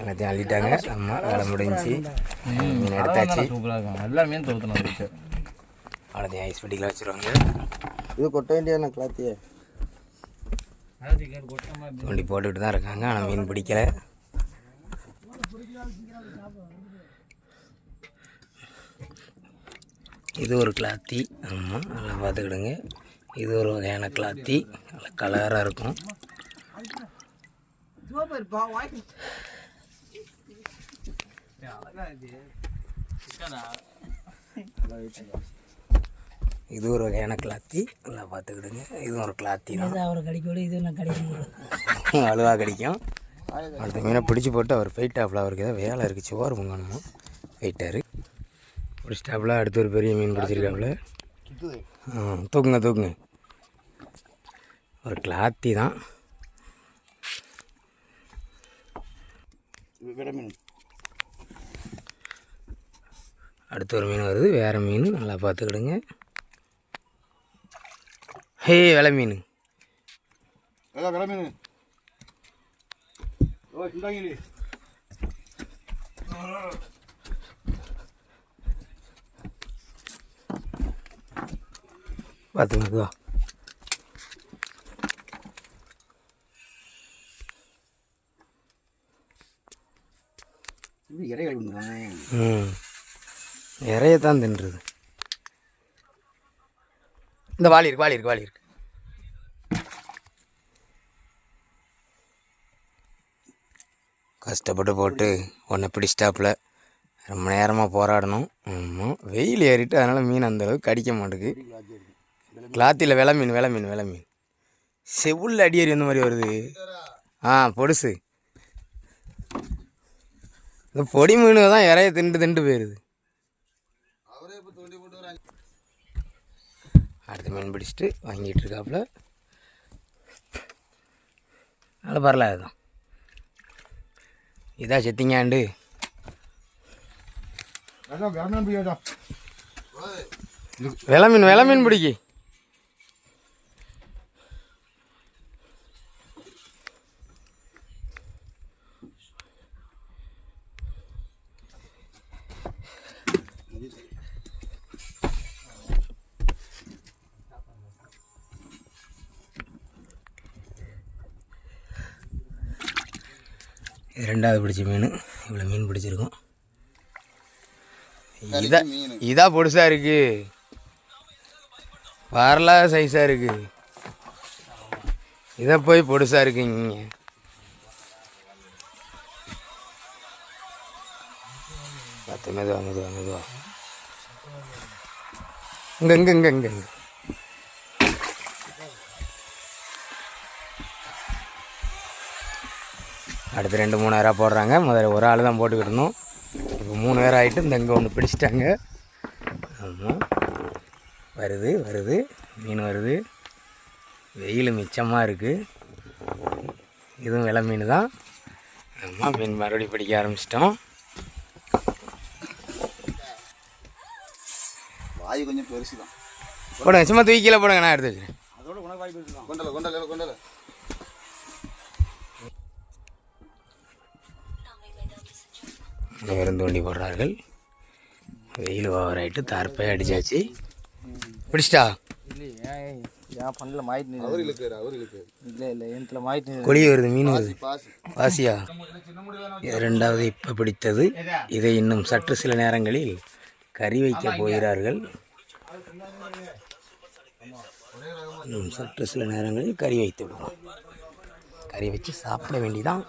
எல்லாத்தையும் அள்ளிட்டாங்க அம்மா வேலை முடிஞ்சு. மீன் எடுத்தாச்சு. சூப்பராக இருக்கும். எல்லா மீன் தோத்தணும் இருக்கு அவ்வளோதையும் ஐஸ் பெட்டியில் வச்சுருவாங்க. இது கொட்ட வேண்டியான கிளாத்தியே தூண்டி போட்டுக்கிட்டு தான் இருக்காங்க. ஆனால் மீன் பிடிக்கல. இது ஒரு கிளாத்தி ஆமாம் நல்லா பார்த்துக்கிடுங்க. இது ஒரு வகையான கிளாத்தி நல்லா கலராக இருக்கும். இது ஒரு வகையான கிளாத்தி. நல்லா பார்த்துக்கிடுங்க. இதுவும் ஒரு கிளாத்தி தான். அவர் கடிக்கோடு இது நான் கடிக்க அழுவா கிடைக்கும். அடுத்த மீனை பிடிச்சி போட்டு அவர் போயிட்டாப்புல அவருக்கு ஏதாவது வேலை இருக்குது சோறு பொங்கணுமோ? போயிட்டாரு பிடிச்சிட்டாப்புல அடுத்து ஒரு பெரிய மீன் பிடிச்சிருக்காப்புல. தூக்குங்க தூக்குங்க. ஒரு கிளாத்தி தான். அடுத்து ஒரு மீன் வருது. வேறு மீன் நல்லா பார்த்துக்கிடுங்க. ஹே வெலை மீன். விட மீன். பார்த்துங்க இறை ம். இறைய தான் தின்றுது. இந்த வாளி இருக்கு வாளி இருக்கு வாளி இருக்கு. கஷ்டப்பட்டு போட்டு ஒன்றை பிடிச்சிட்டாப்புல. ரொம்ப நேரமாக போராடணும். ஆமாம் வெயில் ஏறிட்டு அதனால் மீன் அந்த அளவுக்கு கடிக்க மாட்டேங்குது கிளாத்தியில் வெலை மீன் வெலை மீன் வெலை மீன். செவுள்ள அடியேறி எந்த மாதிரி வருது. ஆ பொடுசு. இந்த பொடி மீன் தான் இறைய திண்டு திண்டு போயிடுது அடுத்த மீன் பிடிச்சிட்டு வாங்கிட்டு இருக்காப்புல. நல்ல பரல அதுதான் இதா செத்திங்காண்டு அதான் விட மீன் பிடிக்காதா வெலை மீன் வெலை மீன் பிடிக்கி. இது ரெண்டாவது பிடிச்ச மீன். இவ்வளோ மீன் பிடிச்சிருக்கோம். இதா இதா பொடுசா இருக்கு. வரலா சைஸாக இருக்கு. இதை போய் பொடுசா இருக்குங்க. பத்து மெதுவா மெதுவா மெதுவா. இங்க இங்க இங்க இங்க இங்க. அடுத்து ரெண்டு மூணு நேரம் போடுறாங்க. முதல்ல ஒரு ஆள் தான் போட்டுக்கிட்டு இருந்தோம். இப்போ மூணு நேரம் ஆகிட்டு இந்த இங்கே ஒன்று பிடிச்சிட்டாங்க. ஆமாம் வருது வருது. மீன் வருது. வெயில் மிச்சமாக இருக்குது இதுவும் விலை மீன் தான். ஆமாம் மீன் மறுபடியும் பிடிக்க ஆரம்பிச்சிட்டோம். வாய் கொஞ்சம் பெருசு தான் போடுங்க சும்மா தூக்கி கீழே போடுங்க நான் எடுத்து வச்சுறேன் அதோட உனக்கு வாய் பெருசு தான் கொண்டல கொண்டல கொண்டல. அனைவரும் தூண்டி போடுறார்கள். வெயில் ஓவர் ஆகிட்டு தார்ப்பை அடிச்சாச்சு. பிடிச்சிட்டா? கொடி வருது மீன் வருது. பாசி வாசியா இது ரெண்டாவது இப்போ பிடித்தது. இதை இன்னும் சற்று சில நேரங்களில் கறி வைக்க போகிறார்கள். இன்னும் சற்று சில நேரங்களில் கறி வைத்து விடுவோம். கறி வச்சு சாப்பிட வேண்டிதான்.